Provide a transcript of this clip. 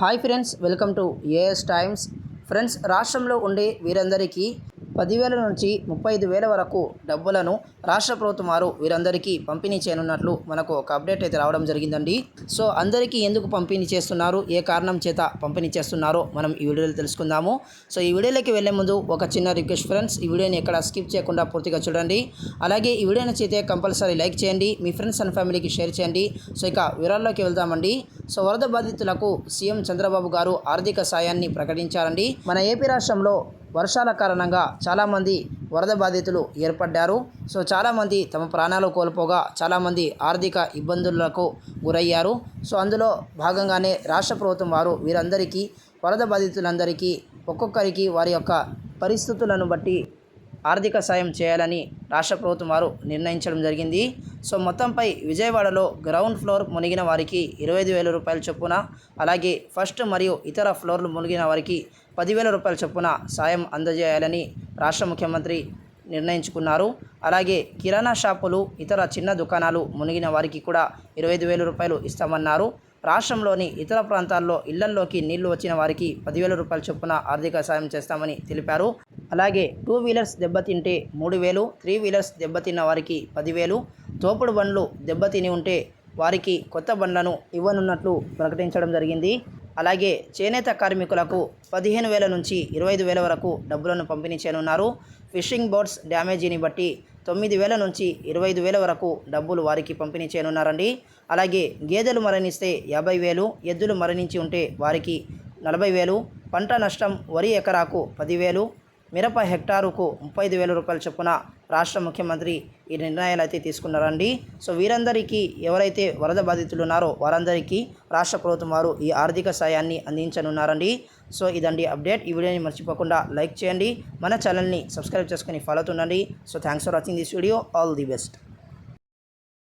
Hi friends welcome to AS Times friends రాష్ట్రంలో ఉండే వీరందరికీ పదివేల నుంచి ముప్పై ఐదు వేల వరకు డబ్బులను రాష్ట్ర ప్రభుత్వం వారు వీరందరికీ పంపిణీ చేయనున్నట్లు మనకు ఒక అప్డేట్ అయితే రావడం జరిగిందండి. సో అందరికీ ఎందుకు పంపిణీ చేస్తున్నారు? ఏ కారణం చేత పంపిణీ చేస్తున్నారో మనం ఈ వీడియోలో తెలుసుకుందాము. సో ఈ వీడియోలోకి వెళ్ళే ముందు ఒక చిన్న రిక్వెస్ట్ ఫ్రెండ్స్ ఈ వీడియోని ఎక్కడ స్కిప్ చేయకుండా పూర్తిగా చూడండి. అలాగే ఈ వీడియోని చేతే కంపల్సరీ లైక్ చేయండి మీ ఫ్రెండ్స్ అండ్ ఫ్యామిలీకి షేర్ చేయండి. సో ఇక వివరాల్లోకి వెళ్దామండి. సో వరద బాధితులకు సీఎం చంద్రబాబు గారు ఆర్థిక సాయాన్ని ప్రకటించారండి. మన ఏపీ రాష్ట్రంలో వర్షాల కారణంగా చాలామంది వరద బాధితులు ఏర్పడ్డారు. సో చాలామంది తమ ప్రాణాలు కోల్పోగా చాలామంది ఆర్థిక ఇబ్బందులకు గురయ్యారు. సో అందులో భాగంగానే రాష్ట్ర ప్రభుత్వం వారు వీరందరికీ వరద బాధితులందరికీ ఒక్కొక్కరికి వారి యొక్క పరిస్థితులను బట్టి ఆర్థిక సాయం చేయాలని రాష్ట్ర ప్రభుత్వం వారు నిర్ణయించడం జరిగింది. సో మొత్తంపై విజయవాడలో గ్రౌండ్ ఫ్లోర్ మునిగిన వారికి ఇరవై ఐదు వేల రూపాయల చొప్పున అలాగే ఫస్ట్ మరియు ఇతర ఫ్లోర్లు మునిగిన వారికి పదివేల రూపాయల చొప్పున సాయం అందజేయాలని రాష్ట్ర ముఖ్యమంత్రి నిర్ణయించుకున్నారు. అలాగే కిరాణా షాపులు ఇతర చిన్న దుకాణాలు మునిగిన వారికి కూడా ఇరవై ఐదు వేల రూపాయలు ఇస్తామన్నారు. రాష్ట్రంలోని ఇతర ప్రాంతాల్లో ఇళ్ళల్లోకి నీళ్ళు వచ్చిన వారికి పదివేల రూపాయల చొప్పున ఆర్థిక సాయం చేస్తామని తెలిపారు. అలాగే టూ వీలర్స్ దెబ్బతింటే మూడు వేలు త్రీ వీలర్స్ దెబ్బతిన్న వారికి పదివేలు తోపుడు బండ్లు దెబ్బతిని ఉంటే వారికి కొత్త బండ్లను ఇవ్వనున్నట్లు ప్రకటించడం జరిగింది. అలాగే చేనేత కార్మికులకు పదిహేను వేల నుంచి ఇరవై ఐదు వేల వరకు డబ్బులను పంపిణీ చేయనున్నారు. ఫిషింగ్ బోట్స్ డ్యామేజీని బట్టి తొమ్మిది వేల నుంచి ఇరవై ఐదు వేల వరకు డబ్బులు వారికి పంపిణీ చేయనున్నారండి. అలాగే గేదెలు మరణిస్తే యాభై వేలు ఎద్దులు మరణించి ఉంటే వారికి నలభై వేలు పంట నష్టం వరి ఎకరాకు పదివేలు మిరప హెక్టారుకు ముప్పై ఐదు వేల రూపాయల చొప్పున రాష్ట్ర ముఖ్యమంత్రి ఈ నిర్ణయాలు అయితే తీసుకున్నారండి. సో వీరందరికీ ఎవరైతే వరద బాధితులు ఉన్నారో వారందరికీ రాష్ట్ర ప్రభుత్వం వారు ఈ ఆర్థిక సాయాన్ని అందించనున్నారండి. సో ఇదండి అప్డేట్. ఈ వీడియోని మర్చిపోకుండా లైక్ చేయండి. మన ఛానల్ని సబ్స్క్రైబ్ చేసుకుని follow అవుతుండండి. So thanks for watching this video. All the best.